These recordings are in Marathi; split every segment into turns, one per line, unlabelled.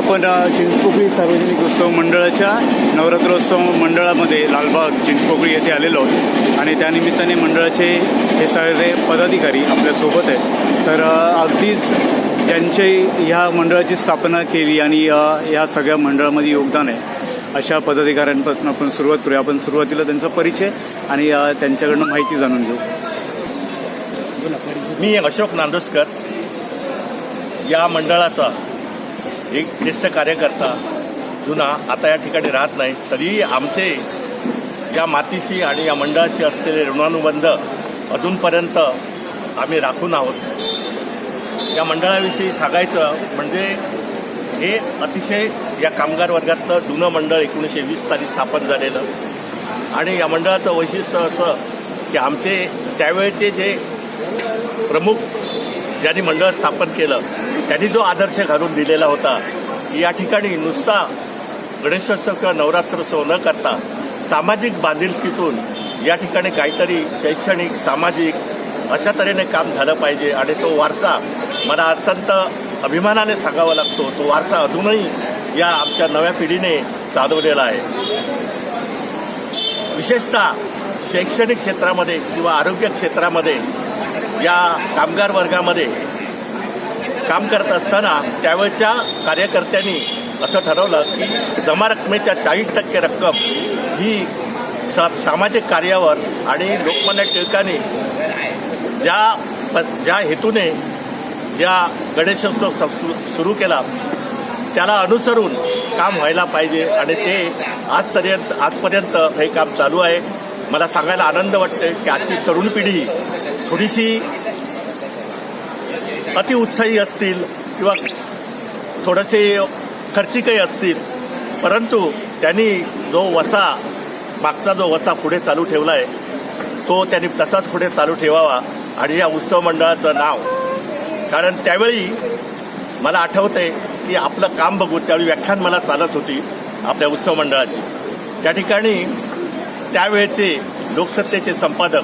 आपण चिंचपोकळी सार्वजनिक उत्सव मंडळाच्या नवरात्रोत्सव मंडळामध्ये लालबाग चिंचपोकळी येथे आलेलो आहोत. आणि त्यानिमित्ताने मंडळाचे हे सगळे पदाधिकारी आपल्यासोबत आहेत. तर अगदीच ज्यांचे ह्या मंडळाची स्थापना केली आणि या सगळ्या मंडळामध्ये योगदान आहे अशा पदाधिकाऱ्यांपासून आपण सुरुवात करूया. आपण सुरुवातीला त्यांचा परिचय आणि त्यांच्याकडनं माहिती जाणून घेऊ.
मी अशोक नांदुसकर. या मंडळाचा एक ज्येष्ठ कार्यकर्ता जुना आता या ठिकाणी राहत नाही तरीही आमचे या मातीशी आणि या मंडळाशी असलेले ऋणानुबंध अजूनपर्यंत आम्ही राखून आहोत. या मंडळाविषयी सांगायचं म्हणजे हे अतिशय या कामगार वर्गातलं जुनं मंडळ एकोणीसशे वीस साली स्थापन झालेलं. आणि या मंडळाचं वैशिष्ट्य असं की आमचे त्यावेळचे जे प्रमुख ज्यांनी मंडळ स्थापन केलं त्यांनी जो आदर्श घालून दिलेला होता या ठिकाणी नुसता गणेशोत्सव किंवा नवरात्रोत्सव न करता सामाजिक बांधिलकीतून या ठिकाणी काहीतरी शैक्षणिक सामाजिक अशा तऱ्हेने काम झालं पाहिजे. आणि तो वारसा मला अत्यंत अभिमानाने सांगावा लागतो. तो वारसा अजूनही या आमच्या नव्या पिढीने चालवलेला आहे. विशेषतः शैक्षणिक क्षेत्रामध्ये किंवा आरोग्य क्षेत्रामध्ये या कामगार वर्गामध्ये काम करत असताना त्यावेळच्या कार्यकर्त्यांनी असं ठरवलं की जमा रकमेच्या चाळीस टक्के रक्कम ही सा सामाजिक कार्यावर आणि लोकमान्य टिळकांनी ज्या प- ज्या हेतूने या गणेशोत्सव सु- सुरू केला त्याला अनुसरून काम व्हायला पाहिजे आणि ते आजपर्यंत आजपर्यंत हे काम चालू आहे. मला सांगायला आनंद वाटते की आजची तरुण पिढी थोडीशी अतिउत्साही असतील किंवा थोडेसे खर्चिकही असतील. परंतु त्यांनी जो वसा मागचा जो वसा पुढे चालू ठेवला आहे तो त्यांनी तसाच पुढे चालू ठेवावा आणि या उत्सव मंडळाचं नाव. कारण त्यावेळी मला आठवते की आपलं काम बघून त्यावेळी व्याख्यान मला चालत होती आपल्या उत्सव मंडळाची. त्या ठिकाणी त्यावेळचे लोकसत्तेचे संपादक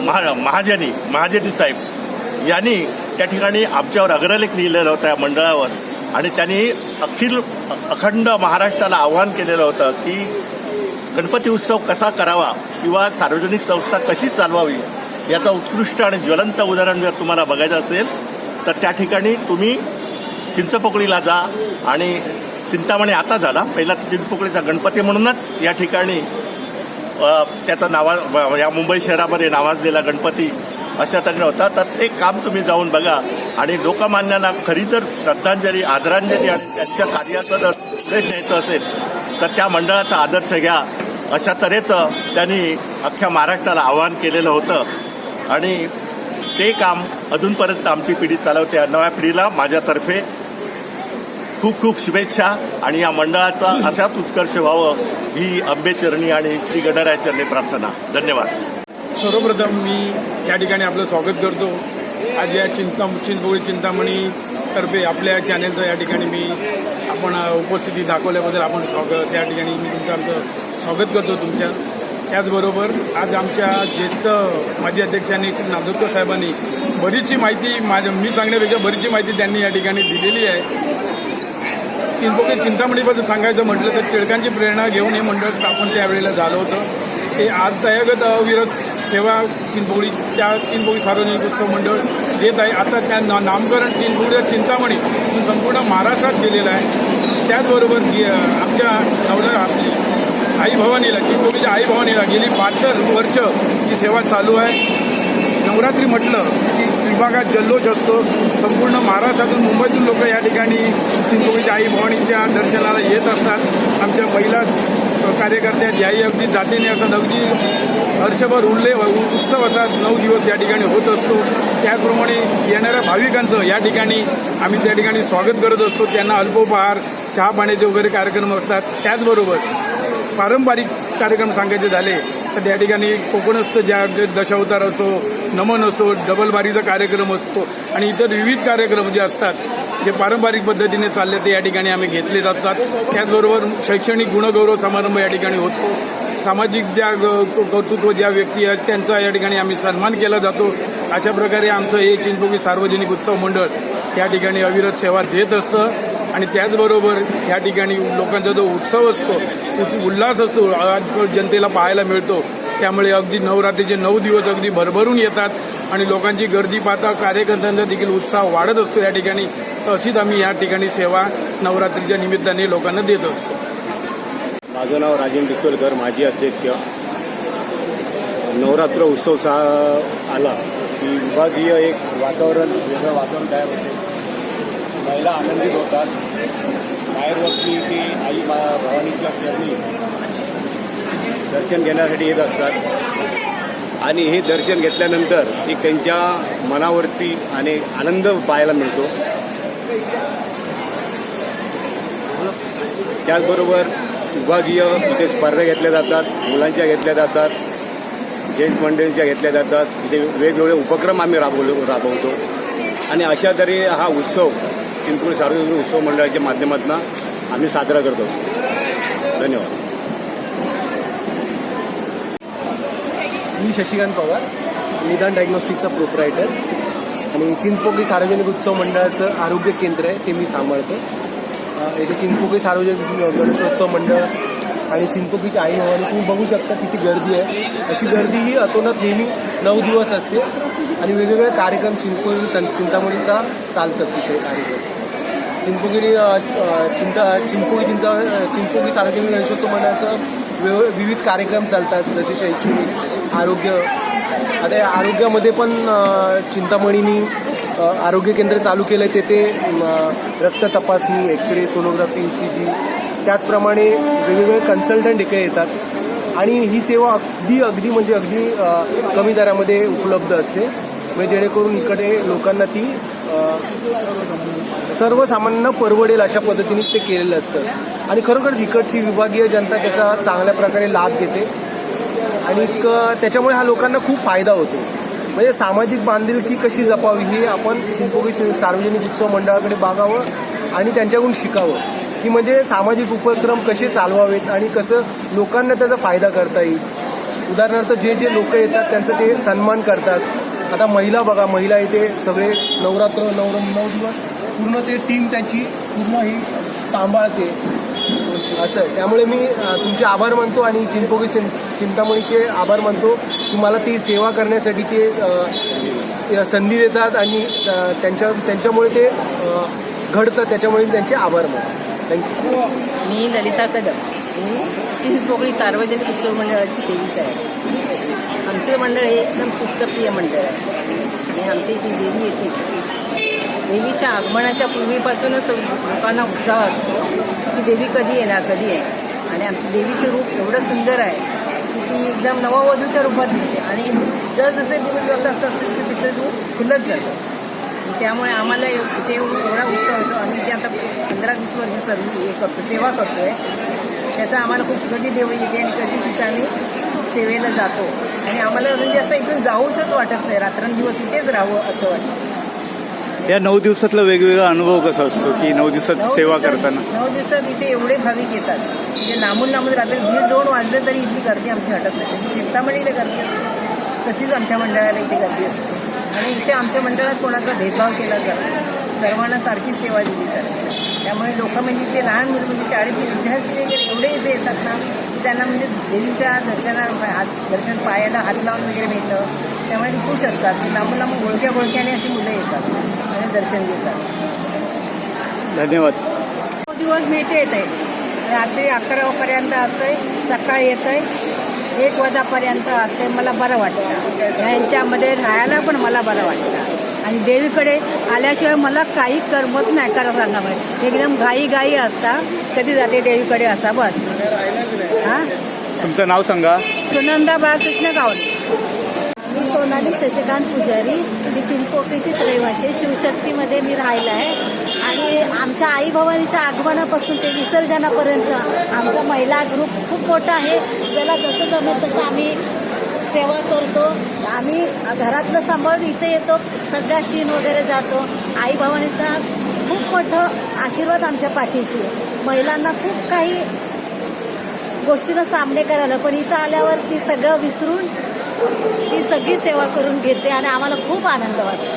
महा महाजनी महाजनी साहेब यांनी त्या ठिकाणी आमच्यावर अग्रलेख लिहिलेला होता या मंडळावर. आणि त्यांनी अखिल अखंड महाराष्ट्राला आव्हान केलेलं होतं की गणपती उत्सव कसा करावा किंवा सार्वजनिक संस्था कशी चालवावी याचं उत्कृष्ट आणि ज्वलंत उदाहरण जर तुम्हाला बघायचं असेल तर त्या ठिकाणी तुम्ही चिंचपोकळीला जा आणि चिंतामणी आता झाला. पहिला चिंचपोकळीचा गणपती म्हणूनच या ठिकाणी त्याचा त्याचं नावा या मुंबई शहरामध्ये नावाजलेला गणपती अशा तऱ्हेने होता तर ते काम तुम्ही जाऊन बघा. आणि लोकमान्यांना खरी जर श्रद्धांजली आदरांजली आणि त्यांच्या कार्याचं जर पुढे न्यायचं असेल तर त्या मंडळाचा आदर्श घ्या. अशा तऱ्हेचं त्यांनी अख्ख्या महाराष्ट्राला आवाहन केलेलं होतं. आणि ते काम अजूनपर्यंत आमची पिढी चालवते. नव्या पिढीला माझ्यातर्फे खूप खूप शुभेच्छा. आणि या मंडळाचा अशाच उत्कर्ष व्हावं ही अंबेचरणी आणि श्री गणरायचरणी प्रार्थना. धन्यवाद.
सर्वप्रथम मी या ठिकाणी आपलं स्वागत करतो. आज या चिंता चिंचपोळी चिंतामणी तर्फे आपल्या चॅनेलचं या ठिकाणी मी आपण उपस्थिती दाखवल्याबद्दल आपण स्वागत त्या ठिकाणी मी तुमचं आमचं स्वागत करतो तुमच्या. त्याचबरोबर आज आमच्या ज्येष्ठ माजी अध्यक्षांनी श्री नांदोरकर साहेबांनी बरीचशी माहिती माझ्या मी सांगण्यापेक्षा बरीचशी माहिती त्यांनी या ठिकाणी दिलेली आहे. चिंचपोकळी चिंतामणीबद्दल सांगायचं म्हटलं तर टिळकांची प्रेरणा घेऊन हे मंडळ स्थापन त्यावेळेला झालं होतं. ते आज तयागत अविरत सेवा चिंचपोकळी त्या चिंचपोकळी सार्वजनिक उत्सव मंडळ देत आहे. आता त्या ना- नामकरण चिंचपोकळीच्या चिंतामणी संपूर्ण महाराष्ट्रात केलेलं आहे. त्याचबरोबर आमच्या नवरा आपली आई भवानीला चिंचपोकळीच्या आई भवानीला गेली बहात्तर वर्ष ही सेवा चालू आहे. नवरात्री म्हटलं की विभागात जल्लोष असतो. संपूर्ण महाराष्ट्रातून मुंबईतून लोक या ठिकाणी चिंचपोळीच्या आई भवानीच्या दर्शनाला येत असतात. आमच्या महिला कार्यकर्त्या याही अगदी जातीने असतात अगदी वर्षभर उरले उत्सव असा नऊ दिवस या ठिकाणी होत असतो. त्याचप्रमाणे येणाऱ्या भाविकांचं या ठिकाणी आम्ही त्या ठिकाणी स्वागत करत असतो. त्यांना अल्पोपहार चहा पाण्याचे वगैरे कार्यक्रम असतात. त्याचबरोबर पारंपरिक कार्यक्रम सांगायचे झाले तर त्या ठिकाणी कोकणस्थ ज्या दशावतार असो नमन असो डबलबारीचा कार्यक्रम असतो आणि इतर विविध कार्यक्रम जे असतात जे पारंपरिक पद्धतीने चालले ते या ठिकाणी आम्ही घेतले जातात. त्याचबरोबर शैक्षणिक गुणगौरव समारंभ या ठिकाणी होतो. सामाजिक ज्या ग- ज्या व्यक्ती आहेत त्यांचा या ठिकाणी आम्ही सन्मान केला जातो. अशा प्रकारे आमचं हे चिंचपोकी सार्वजनिक उत्सव मंडळ या ठिकाणी अविरत सेवा देत असतं. आणि त्याचबरोबर या ठिकाणी लोकांचा जो उत्सव असतो तो उल्हास असतो आज जनतेला पाहायला मिळतो. त्यामुळे अगदी नवरात्रीचे नऊ दिवस अगदी भरभरून येतात. आणि लोकांची गर्दी पाहता कार्यकर्त्यांचा देखील उत्साह वाढत असतो या ठिकाणी. तशीच आम्ही या ठिकाणी सेवा नवरात्रीच्या निमित्ताने लोकांना देत असतो.
माझं नाव राजेंद्र डिचोलकर माजी अध्यक्ष. नवरात्र उत्सव सा आला की विभागीय एक वातावरण वेगळं वातावरण तयार होते. महिला आनंदित होतात. बाहेर वस्ती ती आई भवानीच्या चरणी दर्शन घेण्यासाठी येत असतात. आणि हे दर्शन घेतल्यानंतर एक त्यांच्या मनावरती आणि आनंद पाहायला मिळतो. त्याचबरोबर विभागीय इथे स्पर्धा घेतल्या जातात मुलांच्या घेतल्या जातात जेंट्स मंडळींच्या घेतल्या जातात. इथे वेगवेगळे उपक्रम आम्ही राबवलो राबवतो. आणि अशा तऱ्हे हा उत्सव चिंतपूर सार्वजनिक उत्सव मंडळाच्या माध्यमातून आम्ही साजरा करत असतो. धन्यवाद.
मी शशिकांत पवार निदान डायग्नॉस्टिकचा प्रोपरायटर आणि चिंचपोकळी सार्वजनिक उत्सव मंडळाचं आरोग्य केंद्र आहे ते मी सांभाळतो. येथे चिंचपोकळी सार्वजनिक गणेशोत्सव मंडळ आणि चिंचपोकळीची आई भवानी तुम्ही बघू शकता किती गर्दी आहे. अशी गर्दी ही अतोनात नेहमी नऊ दिवस असते आणि वेगवेगळे कार्यक्रम चिंचपोकळी चिंतामणीचा चालतात तिथे कार्यक्रम. चिंचपोकळी चिंता चिंचपोकळी चिंचा चिंचपोकळी सार्वजनिक गणेशोत्सव मंडळाचं विविध कार्यक्रम चालतात जसे शैक्षणिक आरोग्य आता या आरोग्यामध्ये पण चिंतामणीनी आरोग्य केंद्र चालू केलं आहे तेथे रक्त तपासणी एक्सरे सोनोग्राफी सी जी त्याचप्रमाणे वेगवेगळे कन्सल्टंट इकडे येतात. आणि ही सेवा अगदी अगदी म्हणजे अगदी कमी दरामध्ये उपलब्ध असते. म्हणजे जेणेकरून इकडे लोकांना ती सर्वसामान्यांना परवडेल अशा पद्धतीने ते केलेलं असतं. आणि खरोखर इकडची विभागीय जनता त्याचा चांगल्या प्रकारे लाभ घेते. आणि त्याच्यामुळे हा लोकांना खूप फायदा होतो. म्हणजे सामाजिक बांधिलकी कशी जपावी हे आपण सार्वजनिक उत्सव मंडळाकडे बघावं आणि त्यांच्याकडून शिकावं. की म्हणजे सामाजिक उपक्रम कसे चालवावेत आणि कसं लोकांना त्याचा फायदा करता येईल. उदाहरणार्थ जे जे लोक येतात त्यांचं ते सन्मान करतात. आता महिला बघा महिला इथे सगळे नवरात्र नवर नऊ दिवस पूर्ण ते टीम त्यांची पूर्ण ही सांभाळते. असं आहे. त्यामुळे मी तुमचे आभार मानतो आणि चिंपोगी चिं- चिंतामणीचे आभार मानतो. तुम्हाला ती सेवा करण्यासाठी ते संधी देतात आणि त्यांच्या त्यांच्यामुळे ते घडतं. त्याच्यामुळे मी त्यांचे आभार मानतो. थँक्यू हो,
मी ललिता कदम. चिंचपोकळी सार्वजनिक उत्सव मंडळाची सेविका आहे. आमचं मंडळ हे एकदम शिस्तप्रिय मंडळ आहे. आणि आमची जी देवी येते. देवीच्या आगमनाच्या पूर्वीपासूनच लोकांना उत्साह असतो. की देवी कधी येणार कधी आहे आणि आमचं देवीचं रूप एवढं सुंदर आहे की ती एकदम नववधूच्या रूपात दिसते. आणि जसजसे दिवस जातात तसं तिचं रूप खुलत जातं त्यामुळे आम्हाला ते एवढा उत्साह होतो. आम्ही ते आता पंधरा वीस वर्ष सर्व हे करतो सेवा करतोय त्याचा आम्हाला खूप कधी देव येते आणि कधी तिचं आम्ही सेवेला जातो. आणि आम्हाला म्हणजे असं इथून जाऊसच वाटत नाही. रात्रंदिवस इथेच राहावं असं वाटतं.
या नऊ दिवसातला वेगवेगळा अनुभव कसा असतो की नऊ दिवसात सेवा
दिवसात-
करताना?
नऊ दिवसात इथे एवढे भाविक येतात. म्हणजे लांबून लांबून रात्री दीड दोन वाजले तरी इथली गर्दी आमची हटत नाही. जशी चिंतामणीला गर्दी असते. तशीच आमच्या मंडळाला इथे गर्दी असते. आणि इथे आमच्या मंडळात कोणाचा भेदभाव केला जात. सर्वांना सारखीच सेवा दिली जाते. त्यामुळे लोक म्हणजे इथे लहान मुलं म्हणजे शाळेतील विद्यार्थी वगैरे एवढे इथे येतात ना की त्यांना म्हणजे देवीच्या दर्शना हात दर्शन पायाला हात लावून वगैरे मिळतं त्यामुळे ते खुश असतात. लांबून लांबून गोळक्या गोळक्याने अशी मुलं येतात. दर्शन घेतात.
धन्यवाद.
दिवस मी इथे येत आहे रात्री अकरापर्यंत असतंय सकाळी येत आहे एक वाजापर्यंत असते मला बरं वाटतं. यांच्यामध्ये राहायला पण मला बरं वाटतं. आणि देवीकडे आल्याशिवाय मला काही करमत नाही खरं सांगावं एकदम घाई घाई असता कधी जाते देवीकडे असा बस. हा?
तुमचं नाव सांगा.
सुनंदा बाळकृष्ण गावडे.
सोनाली शशिकांत पुजारी मी चिंचपोपीचीच रहिवासी आहे. शिवशक्तीमध्ये मी राहिला आहे. आणि आमच्या आई भवानीच्या आगमनापासून ते विसर्जनापर्यंत आमचा महिला ग्रुप खूप मोठा आहे. त्याला जसं जमेल तसं आम्ही सेवा करतो. आम्ही घरातलं सांभाळून इथे येतो. सगळ्या सीन वगैरे जातो. आई भवानीचा खूप मोठं आशीर्वाद आमच्या पाठीशी महिलांना खूप काही गोष्टींना सामने करायला पण इथं आल्यावर ती सगळं विसरून ही सगळी सेवा करून घेते आणि आम्हाला खूप आनंद वाटतो.